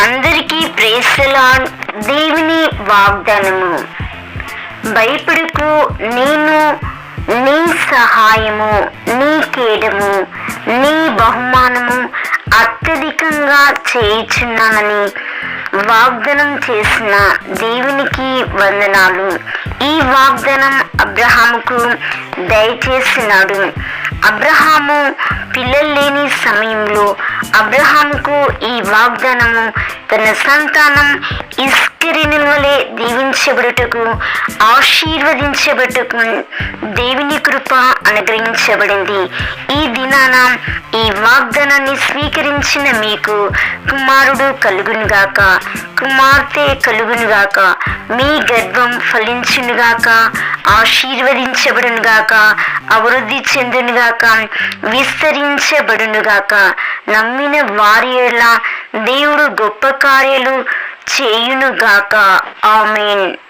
అందరికీ ప్రేసలాన్ దేవుని వాగ్దానము. భయపడుకు నేను నీ సహాయము నీ కేడము నీ బహుమానము అత్యధికంగా చేయుచున్నానని వాగ్దానం చేసిన దేవునికి వందనాలు. ఈ వాగ్దానం అబ్రహాముకు దయచేసినాడు. అబ్రహాము పిల్లలు లేని సమయంలో అబ్రహాముకు ఈ వాగ్దానము తన సంతానం ఇస్కరిని వలె దీవించబడుటకు ఆశీర్వదించబడుటకు దేవుని కృప అనుగ్రహించబడింది. ఈ దినాన ఈ వాగ్దానాన్ని స్వీకరించిన మీకు కుమారుడు కలుగునుగాక కుమార్తె కలుగునుగాక మీ గర్భం ఫలించునుగాక ఆశీర్వదించబడునుగాక అభివృద్ధి చెందునుగాక విస్తరించబడునుగాక. నమ్మిన వారి దేవుడు గొప్ప కార్యాలు చేయునుగాక. ఆమెన్.